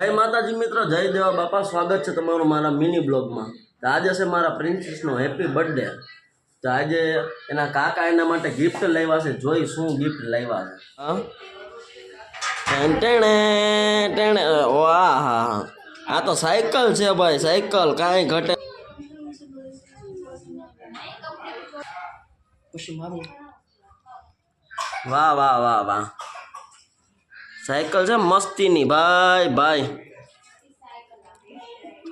જય માતાજી મિત્રો જય દેવા બાપા સ્વાગત છે તમારું મારા મિની બ્લોગમાં. તો આજે છે મારા પ્રિન્સેસનો હેપી બર્થડે. તો આજે એના કાકા એના માટે ગિફ્ટ લાવ્યા છે. જોઈ શું ગિફ્ટ લાવ્યા છે? ટેણ ટેણે, ટેણે. વાહ હા આ તો સાયકલ છે ભાઈ સાયકલ. કાંઈ ઘટે વાહ વાહ વાહ વાહ. સાયકલ છે મસ્તીની ભાઈ ભાઈ.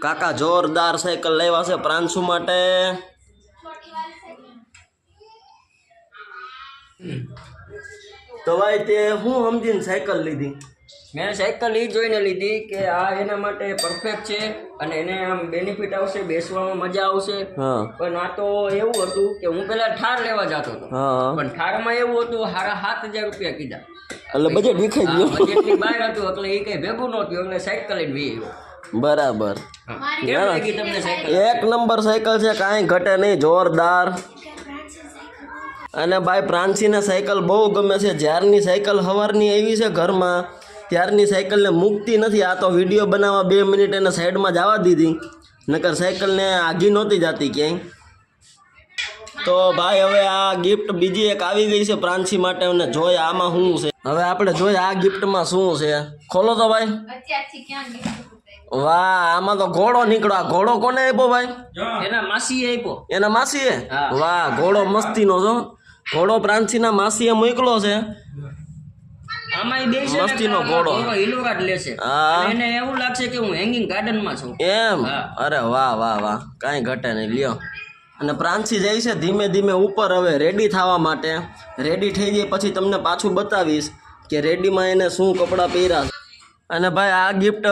કાકા જોરદાર સાયકલ લેવા છે પ્રાંશુ માટે. તો ભાઈ તે હું સમજીને સાયકલ લીધી? મેં સાયકલ એ જોઈને લીધી કે આ એના માટે પરફેક્ટ છે અને એને આમ બેનિફિટ આવશે બેસવામાં મજા આવશે. પણ આ તો એવું હતું કે હું પેલા ઠાર લેવા જતો હતો. પણ ઠારમાં એવું હતું હારા સાત હજાર રૂપિયા કીધા. એટલે બજેટ વિખાઈ ગયું. બજેટની બહાર હતું એટલે એ કઈ ભેગું નહોતું એટલે સાયકલ જ વી બરાબર. કેમ લાગી તમને સાયકલ એક નંબર સાયકલ છે કાંઈ ઘટે નહીં જોરદાર. અને ભાઈ પ્રાંસીને સાયકલ બહુ ગમે છે જ્યારની સાયકલ સવારની આવી છે ઘરમાં ત્યારની સાયકલને મૂકતી નથી. આ તો વીડિયો બનાવવા બે મિનિટ એને સાઈડમાં જવા દીધી. નકર સાયકલને આગી નહોતી જતી ક્યાંય. તો ભાઈ હવે આ ગિફ્ટ બીજી એક આવી ગઈ છે પ્રાંસી માટે અને જોઈ આમાં શું છે. હવે આપણે જોઈએ આ ગિફ્ટમાં શું છે. ખોલો તો ભાઈ. વાહ આમાં તો ઘોડો નીકળો આ ઘોડો કોને આપ્યો ભાઈ? એના માસીએ આપ્યો. એના માસીએ? વાહ ઘોડો મસ્તીનો છો. ઘોડો પ્રાંસીના માસીએ મોકલો છે. છે મસ્તીનો ઘોડો. ઘોડો લેશે હા. એને એવું લાગશે કે હું હેંગિંગ ગાર્ડનમાં છું. એમ? અરે વાહ વાહ વાહ. કાંઈ ઘટે નહીં. લ્યો. અને પ્રાંસી જાય છે ધીમે ધીમે ઉપર હવે રેડી થવા માટે રેડી થઈ જાય પછી તમને પાછું બતાવીશ કે રેડીમાં એને શું કપડાં પહેર્યા અને ભાઈ આ ગિફ્ટ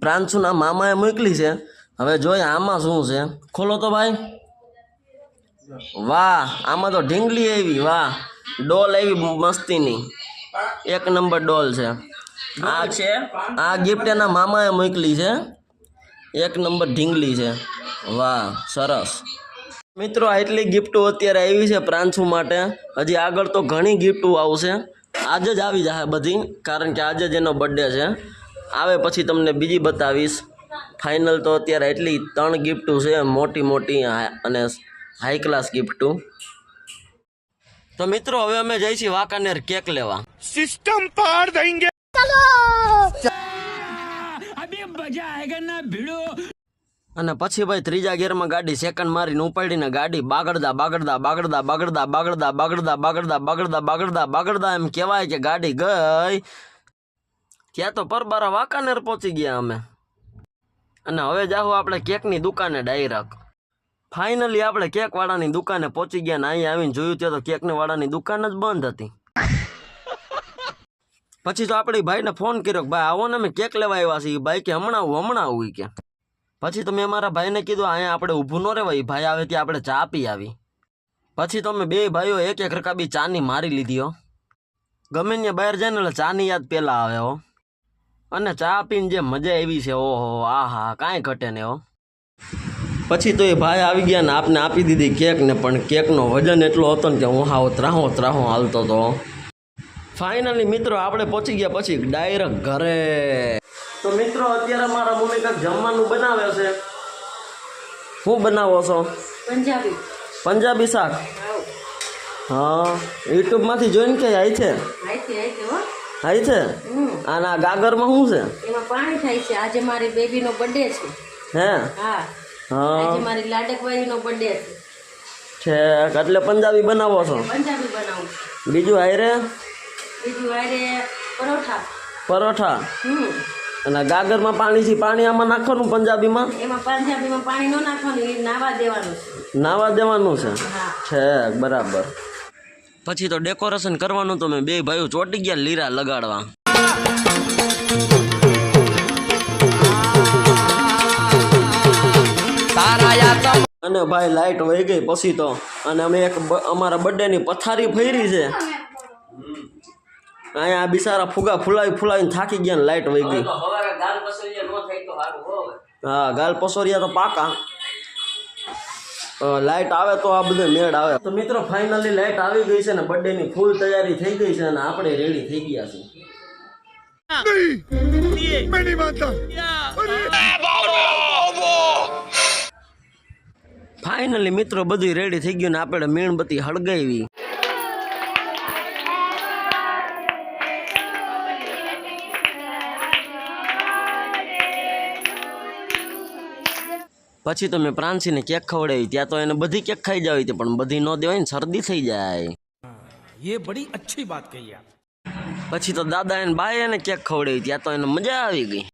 પ્રાંશુના મામાએ મોકલી છે. હવે જોઈએ આમાં શું છે? ખોલો તો ભાઈ. વાહ આમાં તો ઢીંગલી આવી વાહ. ડોલ આવી મસ્તીની. એક નંબર ડોલ છે. આ છે આ ગિફ્ટ એના મામાએ મોકલી છે. એક નંબર ઢીંગલી છે. વાહ સરસ. મિત્રો આટલી ગિફ્ટો અત્યારે આવી છે પ્રાંશુ માટે. હજી આગળ તો ઘણી ગિફ્ટો આવશે. આજે જ આવી જશે બધી કારણ કે આજે જ એનો બર્થડે છે. આવે પછી તમને બીજી બતાવીશ. ફાઇનલ તો અત્યારે એટલી ત્રણ ગિફ્ટો છે મોટી મોટી અને હાઈ ક્લાસ ગિફ્ટો. તો મિત્રો હવે અમે જઈ છીએ વાંકાનેર કેક લેવા. અને પછી ભાઈ ત્રીજા ગેરમાં ગાડી સેકન્ડ મારીને ઉપાડીને ગાડી બાગડતા બાગડદા બાગડદા બાગડતા બાગડદા બાગડતા બાગડતા બાગડદા બાગડદા બાગડદા એમ કહેવાય કે ગાડી ગઈ. ત્યાં તો પરબારા વાંકાનેર પહોંચી ગયા અમે. અને હવે જાહો આપણે કેકની દુકાને ડાયરેક્ટ ફાઇનલી આપણે કેક વાળાની દુકાને પહોંચી ગયા ને અહીંયા આવીને જોયું ત્યાં તો કેકની વાળાની દુકાન જ બંધ હતી. પછી તો આપણે ભાઈને ફોન કર્યો કે ભાઈ આવો ને અમે કેક લેવા આવ્યા છીએ. ભાઈ કે હમણાં આવું હમણાં આવું કે. પછી તો મેં મારા ભાઈને કીધું, અહીંયા આપણે ઊભું ન રહેવાય. ભાઈ આવે ત્યાં આપણે ચા પી આવી. પછી તો અમે બે ભાઈઓ એક એક રકાબી ચાની મારી લીધી, હો. ગમે ને બહાર જાય ને એટલે ચાની યાદ પહેલાં આવે, હો. અને ચા પીને જે મજા આવી છે, ઓહો આ હા કાંઈ ઘટે ને હો. પછી તો એ ભાઈ આવી ગયા ને આપને આપી દીધી કેક ને, પણ કેકનો વજન એટલો હતો ને કે હું હાવ ત્રાહો ત્રાહો હાલતો હતો ફાઇનલી મિત્રો, આપણે પહોંચી ગયા પછી ડાયરેક્ટ ઘરે. તો મિત્રો અત્યારે મારા મમ્મી કંઈક જમવાનું બનાવે છે. શું બનાવો છો? પંજાબી. પંજાબી શાક? હા યુટ્યુબમાંથી જોઈને કે આઈ છે? આવી છે હમ. આના ગાગરમાં શું છે? એમાં પાણી થાય છે. આજે મારી બેબીનો બર્થડે છે. હે? હા. હા. આજે મારી લાડકવાઈનો બર્થડે છે. છે એટલે પંજાબી બનાવો છો? પંજાબી બનાવું બીજું આયરે? બીજું આયરે પરોઠા. પરોઠા? હમ. અને ગાગરમાં પાણીથી પાણી આમાં નાખવાનું પંજાબીમાં? એમાં પંજાબીમાં પાણી ન નાખવાનું એ નાવા દેવાનું છે. નાવા દેવાનું છે? છે બરાબર. પછી તો ડેકોરેશન કરવાનું તો મેં બે ભાઈઓ ચોટી ગયા લીરા લગાડવા. અને ભાઈ લાઈટ વહી ગઈ પછી તો. અને અમે એક બ- અમારા બર્થડેની પથારી ફેરી છે. અહીંયા બિસારા બિચારા ફુગા ફુલાવી ફુલાવીને થાકી ગયા ને લાઈટ વહી ગઈ. ગાલ પસંદ નો થાય તો સારું હો હા, ગાલ પસોરિયા તો પાકા. લાઇટ આવે તો આ બધે મેળ આવે. તો મિત્રો ફાઇનલી લાઇટ આવી ગઈ છે ને બર્થડે ની ફૂલ તૈયારી થઈ ગઈ છે અને આપણે રેડી થઈ ગયા છીએ. ફાઇનલી મિત્રો, બધું રેડી થઈ ગયું ને આપણે મીણબત્તી હળગાવી. પછી તો મેં પ્રાંસીને કેક ખવડાવી ત્યાં તો એને બધી કેક ખાઈ જાવી હતી પણ બધી ન દેવાય ને શરદી થઈ જાય ये बड़ी अच्छी बात कही आप પછી તો દાદા એને બાએ એને કેક ખવડાવી ત્યાં તો એને મજા આવી ગઈ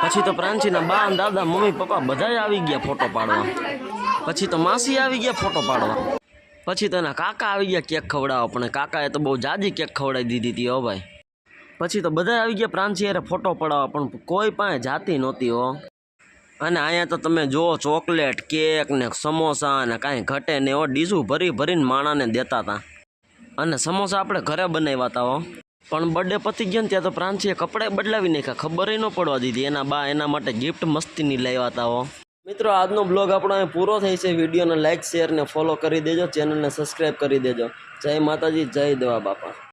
પછી તો પ્રાંસીના બા અને દાદા મમ્મી પપ્પા બધાય આવી ગયા ફોટો પાડવા પછી તો માસી આવી ગયા ફોટો પાડવા પછી તો એના કાકા આવી ગયા કેક ખવડાવવા પણ કાકાએ તો બહુ જાજી કેક ખવડાવી દીધી હતી હો ભાઈ પછી તો બધા આવી ગયા પ્રાંસી હારે ફોટો પડાવવા પણ કોઈ પાસે જાતી નહોતી હો અને અહીંયા તો તમે જુઓ, ચોકલેટ, કેક ને સમોસા ને કાંઈ ઘટે ને એવો ડીઝું ભરી ભરીને માણાને દેતા હતા અને સમોસા આપણે ઘરે બનાવ્યા હતા હો. પણ બર્થડે પતી ગયો ને ત્યાં તો પ્રાંતિએ કપડાં બદલાવી નાખ્યા. ખબર ન પડવા દીધી. એના બા એના માટે ગિફ્ટ મસ્તીની લાવ્યા હતા હો. મિત્રો, આજનો બ્લોગ આપણો અહીં પૂરો થઈ છે. વિડીયોને લાઇક શેર ને ફોલો કરી દેજો. ચેનલને સબસ્ક્રાઈબ કરી દેજો. જય માતાજી, જય દેવા બાપા.